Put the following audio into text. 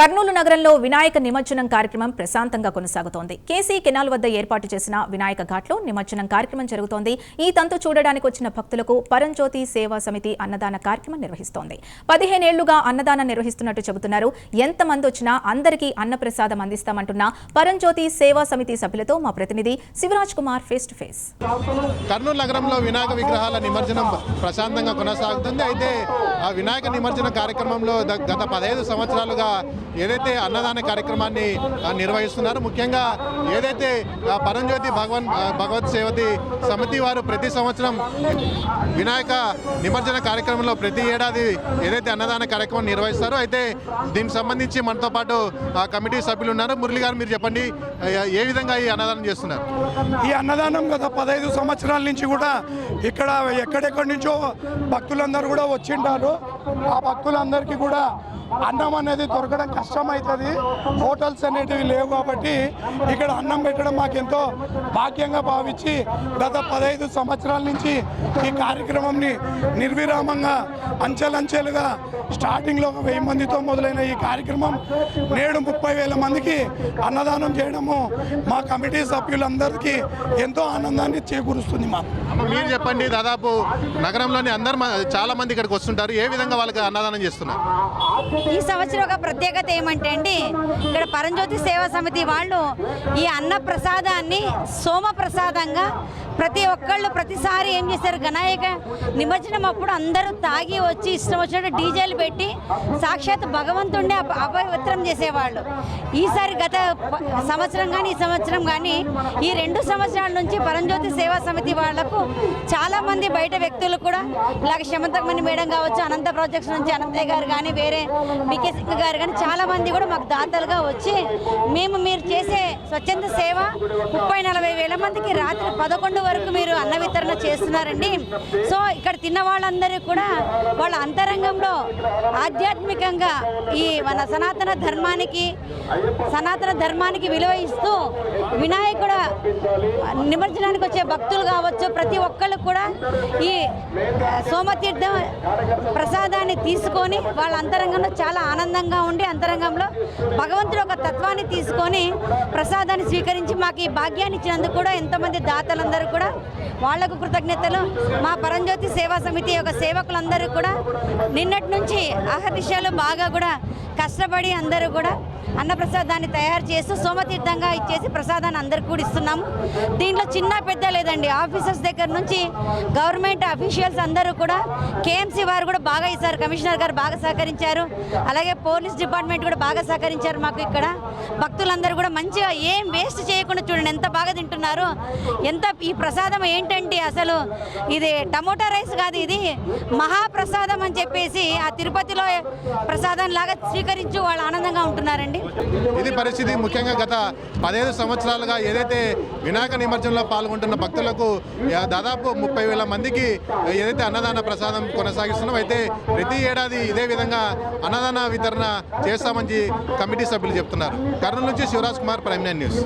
కర్నూలు నగరంలో వినాయక నిమజ్జనం కార్యక్రమం ప్రశాంతంగా కొనసాగుతోంది. కేసీ కెనాల్ వద్ద ఏర్పాటు చేసిన వినాయక ఘాట్లో నిమజ్జనం కార్యక్రమం జరుగుతోంది. ఈ తంతు చూడడానికి వచ్చిన భక్తులకు పరంజ్యోతి సేవా సమితి అన్నదాన కార్యక్రమం నిర్వహిస్తోంది. పదిహేనేళ్ళుగా అన్నదానం నిర్వహిస్తున్నట్టు చెబుతున్నారు. ఎంతమంది వచ్చినా అందరికీ అన్నప్రసాదం అందిస్తామంటున్న పరంజ్యోతి సేవా సమితి సభ్యులతో మా ప్రతినిధి Shivraj Kumar face to face Kurnool నగరంలో వినాయక విగ్రహాల నిమజ్జనం ప్రశాంతంగా కొనసాగుతుంది. అయితే ఆ వినాయక నిమజ్జన కార్యక్రమంలో గత పదహైదు సంవత్సరాలుగా ఏదైతే అన్నదాన కార్యక్రమాన్ని నిర్వహిస్తున్నారు ముఖ్యంగా ఏదైతే పరంజ్యోతి భగవన్ భగవత్ సేవతి సమితి వారు ప్రతి సంవత్సరం వినాయక నిమజ్జన కార్యక్రమంలో ప్రతి ఏడాది ఏదైతే అన్నదాన కార్యక్రమం నిర్వహిస్తారో అయితే దీనికి సంబంధించి మనతో పాటు కమిటీ సభ్యులు ఉన్నారు. మురళి గారు మీరు చెప్పండి. ఏ విధంగా ఈ అన్నదానం చేస్తున్నారు? ఈ అన్నదానం గత పదహైదు సంవత్సరాల నుంచి కూడా ఇక్కడ ఎక్కడెక్కడి నుంచో భక్తులందరూ కూడా వచ్చింటారు. ఆ భక్తులందరికీ కూడా అన్నం అనేది దొరకడం కష్టమవుతుంది హోటల్స్ అనేటివి లేవు కాబట్టి ఇక్కడ అన్నం పెట్టడం మాకెంతో భాగ్యంగా భావించి గత పదహైదు సంవత్సరాల నుంచి ఈ కార్యక్రమంని నిర్విరామంగా అంచెలంచెలుగా స్టార్టింగ్లో ఒక వెయ్యి మందితో మొదలైన ఈ కార్యక్రమం నేడు ముప్పై వేల మందికి అన్నదానం చేయడం చేయడము మా కమిటీ సభ్యులందరికీ ఎంతో ఆనందాన్ని చేకూరుస్తుంది మాకు. మీరు చెప్పండి దాదాపు నగరంలోని అందరు చాలా మంది ఇక్కడికి వస్తుంటారు. ఏ విధంగా వాళ్ళకి అన్నదానం చేస్తున్నారు? ఈ సంవత్సరం ఒక ప్రత్యేకత ఏమంటే అండి ఇక్కడ పరంజ్యోతి సేవా సమితి వాళ్ళు ఈ అన్న ప్రసాదాన్ని సోమ ప్రసాదంగా ప్రతి ఒక్కళ్ళు ప్రతిసారి ఏం చేశారు గణాయక నిమజ్జనం అప్పుడు అందరూ తాగి వచ్చి ఇష్టం వచ్చినట్టు డీజేలు పెట్టి సాక్షాత్ భగవంతుడిని అపవిత్రం చేసేవాళ్ళు. ఈసారి గత సంవత్సరం కానీ ఈ సంవత్సరం కానీ ఈ రెండు సంవత్సరాల నుంచి పరంజ్యోతి సేవా సమితి వాళ్ళకు చాలామంది బయట వ్యక్తులు కూడా ఇలాగ శమంతకమణి మేడం కావచ్చు అనంత ప్రాజెక్ట్స్ నుంచి అనంతయ్య గారు కానీ వేరే బికే సింగ్ గారు కానీ చాలామంది కూడా మాకు దాతలుగా వచ్చి మేము మీరు చేసే స్వచ్ఛంద సేవ ముప్పై నలభై వేల మందికి రాత్రి పదకొండు వరకు మీరు అన్న వితరణ చేస్తున్నారండి. సో ఇక్కడ తిన్న వాళ్ళందరూ కూడా వాళ్ళ అంతరంగంలో ఆధ్యాత్మికంగా ఈ మన సనాతన ధర్మానికి సనాతన ధర్మానికి విలువ ఇస్తూ వినాయకుడ నిమజ్జనానికి వచ్చే భక్తులు కావచ్చు ప్రతి ఒక్కళ్ళు కూడా ఈ సోమతీర్థం ప్రసాదాన్ని తీసుకొని వాళ్ళ అంతరంగంలో చాలా ఆనందంగా ఉండి అంతరంగంలో భగవంతుడు ఒక తత్వాన్ని తీసుకొని ప్రసాదాన్ని స్వీకరించి మాకు ఈ భాగ్యాన్ని ఇచ్చినందుకు కూడా ఎంతోమంది దాతలందరూ కూడా వాళ్ళకు కృతజ్ఞతలు. మా పరంజ్యోతి సేవా సమితి యొక్క సేవకులందరూ కూడా నిన్నటి నుంచి ఆహర్నిశాలు బాగా కూడా కష్టపడి అందరూ కూడా అన్నప్రసాదాన్ని తయారు చేస్తూ సోమతీర్థంగా ఇచ్చేసి ప్రసాదాన్ని అందరికి కూడా ఇస్తున్నాము. దీంట్లో చిన్న పెద్ద లేదండి. ఆఫీసర్స్ దగ్గర నుంచి గవర్నమెంట్ అఫీషియల్స్ అందరూ కూడా కేఎంసీ వారు కూడా బాగా ఇస్తారు. కమిషనర్ గారు బాగా సహకరించారు. అలాగే పోలీస్ డిపార్ట్మెంట్ కూడా బాగా సహకరించారు మాకు ఇక్కడ. భక్తులందరూ కూడా మంచిగా ఏం వేస్ట్ చేయకుండా చూడండి ఎంత బాగా తింటున్నారు. ఎంత ఈ ప్రసాదం ఏంటంటే అసలు ఇది టమోటా రైస్ కాదు ఇది మహాప్రసాదం అని చెప్పేసి ఆ తిరుపతిలో ప్రసాదం లాగా స్వీకరించి వాళ్ళు ఆనందంగా ఉంటున్నారండి. ఇది పరిస్థితి ముఖ్యంగా గత పదిహేను సంవత్సరాలుగా ఏదైతే వినాయక నిమజ్జనంలో పాల్గొంటున్న భక్తులకు దాదాపు ముప్పై వేల మందికి ఏదైతే అన్నదాన ప్రసాదం కొనసాగిస్తున్నాం అయితే ప్రతి ఏడాది ఇదే విధంగా అన్నదాన వితరణ చేస్తామని కమిటీ సభ్యులు చెప్తున్నారు. కర్నూలు నుంచి శివరాజ్ కుమార్ ప్రైమ్ న్యూస్.